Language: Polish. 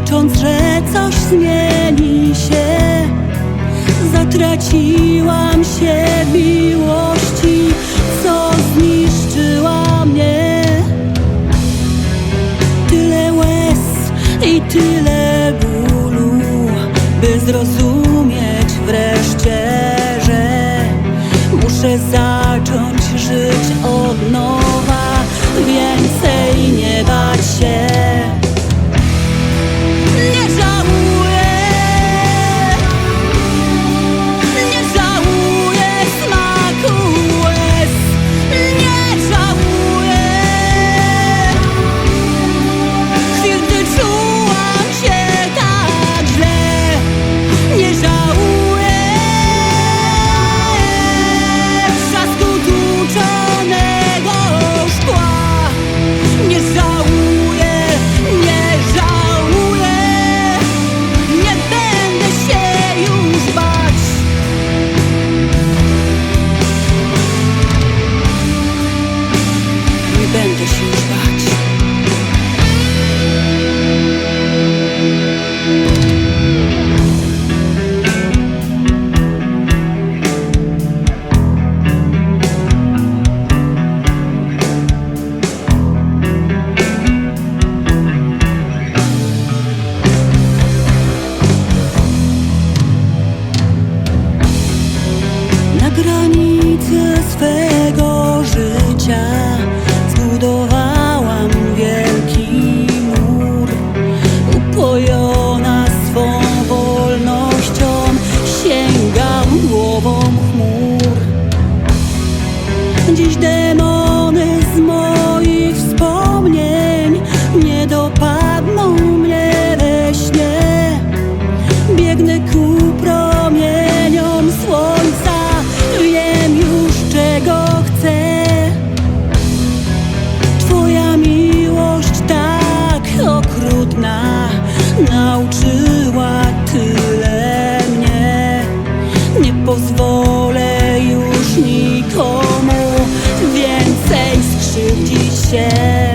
licząc, że coś zmieni się. Zatraciłam się miłości, co zniszczyła mnie. Tyle łez i tyle bólu, by zrozumieć wreszcie, że muszę zacząć głową chmur. Dziś demony z moich wspomnień nie dopadną mnie we śnie. Biegnę ku promieniom słońca, wiem już czego chcę. Twoja miłość tak okrutna nauczyła 谢。